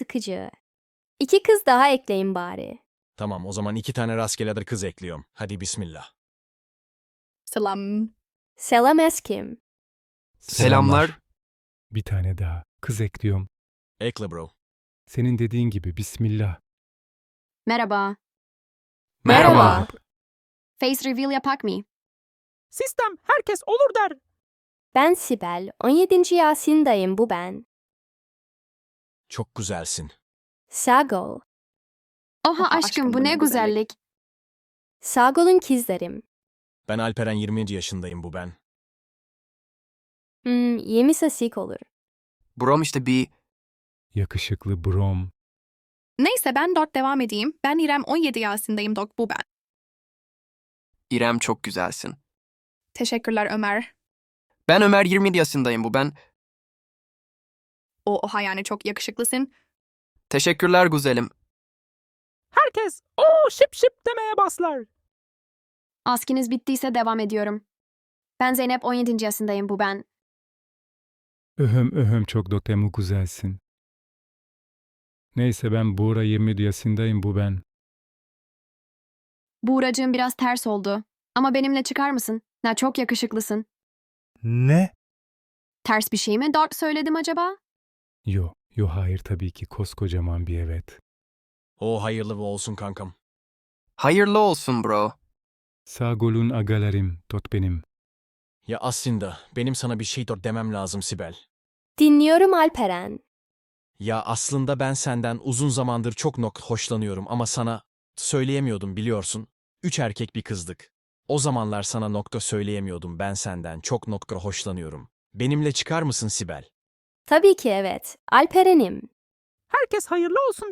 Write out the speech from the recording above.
sıkıcı. İki kız daha ekleyin bari. Tamam o zaman iki tane rastgele adı kız ekliyorum. Hadi bismillah. Selam. Selam eskim. Selamlar. Bir tane daha. Kız ekliyorum. Ekle bro. Senin dediğin gibi Bismillah. Merhaba. Merhaba. Face reveal yapak mı? Sistem herkes olur der. Ben Sibel. 17. Yasin'dayım bu ben. Çok güzelsin. Sagol. Oha aşkım bu ne güzellik. Sagol'un kızlarım. Ben Alperen 20. yaşındayım bu ben. Hmm, yemi sasik olur. Brom işte bir Yakışıklı Brom. Neyse ben dört devam edeyim. Ben İrem 17 yaşındayım dok bu ben. İrem çok güzelsin. Teşekkürler Ömer. Ben Ömer 20 yaşındayım bu ben. O oha yani çok yakışıklısın. Teşekkürler güzelim. Herkes o şıp şıp demeye başlar. Askiniz bittiyse devam ediyorum. Ben Zeynep 17. yaşındayım bu ben. Öhüm öhüm çok dotemu güzelsin. Neyse ben Buğra 20 yaşındayım bu ben. Buğracığım biraz ters oldu. Ama benimle çıkar mısın? Na çok yakışıklısın. Ne? Ters bir şey mi dört söyledim acaba? Yo, yo hayır tabii ki koskocaman bir evet. O hayırlı olsun kankam. Hayırlı olsun bro. Sağ golün agalarım, tot benim. Ya aslında benim sana bir şey dor demem lazım Sibel. Dinliyorum Alperen. Ya aslında ben senden uzun zamandır çok nok hoşlanıyorum ama sana söyleyemiyordum biliyorsun. Üç erkek bir kızdık. O zamanlar sana nokta söyleyemiyordum ben senden çok nokta hoşlanıyorum. Benimle çıkar mısın Sibel? Tabii ki evet. Alperen'im. Herkes hayırlı olsun.